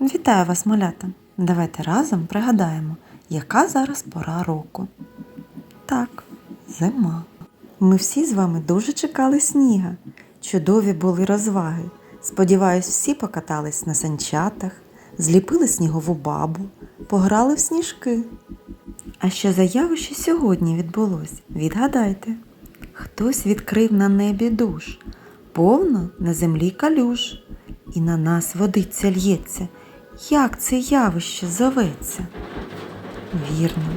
Вітаю вас, малята! Давайте разом пригадаємо, яка зараз пора року. Так, зима. Ми всі з вами дуже чекали сніга. Чудові були розваги. Сподіваюсь, всі покатались на санчатах, зліпили снігову бабу, пограли в сніжки. А що за явище сьогодні відбулось? Відгадайте. Хтось відкрив на небі душ, повно на землі калюж, і на нас водиця лється. Як це явище зоветься? Вірно,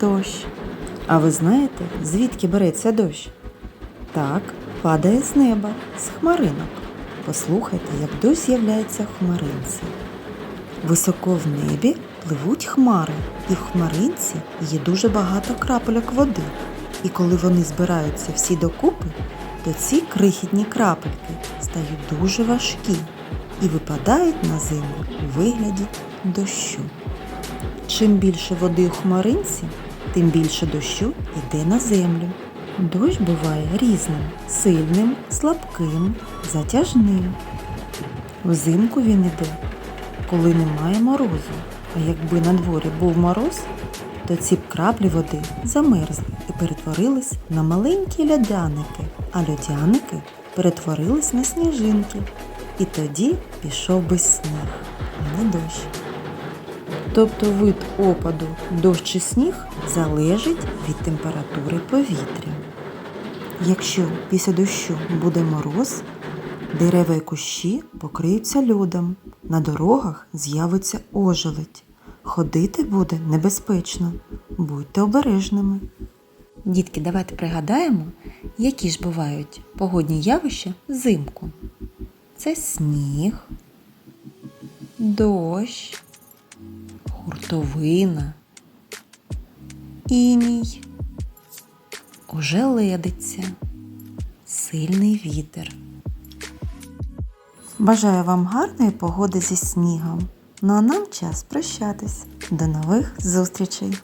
дощ. А ви знаєте, звідки береться дощ? Так, падає з неба, з хмаринок. Послухайте, як дощ з'являється хмаринці. Високо в небі пливуть хмари, і в хмаринці є дуже багато крапельок води. І коли вони збираються всі докупи, то ці крихітні крапельки стають дуже важкі і випадають на землю у вигляді дощу. Чим більше води у хмаринці, тим більше дощу йде на землю. Дощ буває різним сильним, слабким, затяжним. Взимку він іде, коли немає морозу. А якби на дворі був мороз, то ці б краплі води замерзли і перетворились на маленькі льодяники, а льодяники перетворились на сніжинки. І тоді пішов би сніг, а не дощ. Тобто вид опаду дощ чи сніг залежить від температури повітря. Якщо після дощу буде мороз, дерева і кущі покриються льодом, на дорогах з'явиться ожеледь. Ходити буде небезпечно. Будьте обережними. Дітки, давайте пригадаємо, які ж бувають погодні явища взимку. Це сніг, дощ, хуртовина, іній, ожеледиця, сильний вітер. Бажаю вам гарної погоди зі снігом. Ну а нам час прощатись. До нових зустрічей!